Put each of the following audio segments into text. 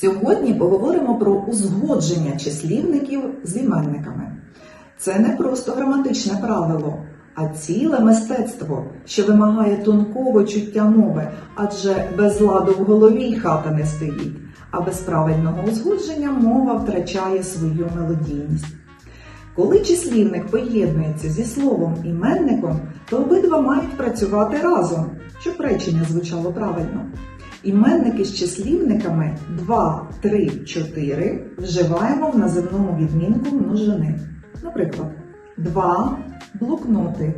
Сьогодні поговоримо про узгодження числівників з іменниками. Це не просто граматичне правило, а ціле мистецтво, що вимагає тонкого чуття мови, адже без ладу в голові хата не стоїть, а без правильного узгодження мова втрачає свою мелодійність. Коли числівник поєднується зі словом іменником, то обидва мають працювати разом, щоб речення звучало правильно. Іменники з числівниками 2, 3, 4 вживаємо в називному відмінку множини. Наприклад, 2 блокноти,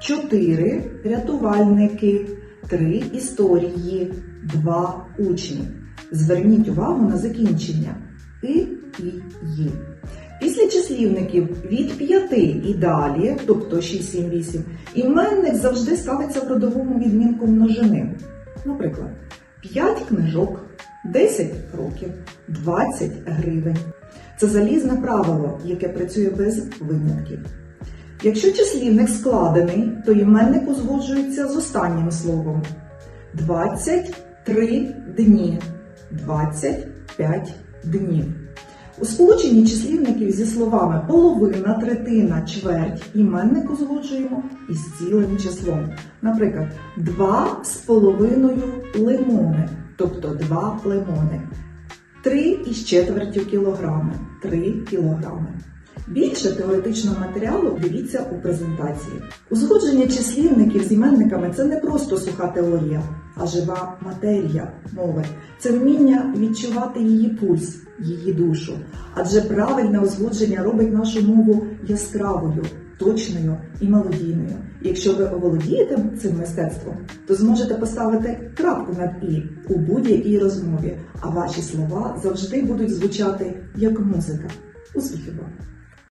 4 рятувальники, 3 історії, 2 учні. Зверніть увагу на закінчення і, і, ї. Після числівників від 5 і далі, тобто 6, 7, 8, іменник завжди ставиться в родовому відмінку множини. Наприклад, 5 книжок, 10 років, 20 гривень. Це залізне правило, яке працює без винятків. Якщо числівник складений, то іменник узгоджується з останнім словом. 23 дні. 25 днів. У сполученні числівників зі словами половина, третина, чверть іменник узгоджуємо із цілим числом. Наприклад, два з половиною лимони, тобто два лимони. Три із четвертю кілограми, три кілограми. Більше теоретичного матеріалу дивіться у презентації. Узгодження числівників з іменниками це не просто суха теорія, а жива матерія мови. Це вміння відчувати її пульс, її душу. Адже правильне узгодження робить нашу мову яскравою, точною і мелодійною. Якщо ви оволодієте цим мистецтвом, то зможете поставити крапку над і у будь-якій розмові, а ваші слова завжди будуть звучати як музика. Успіхів вам!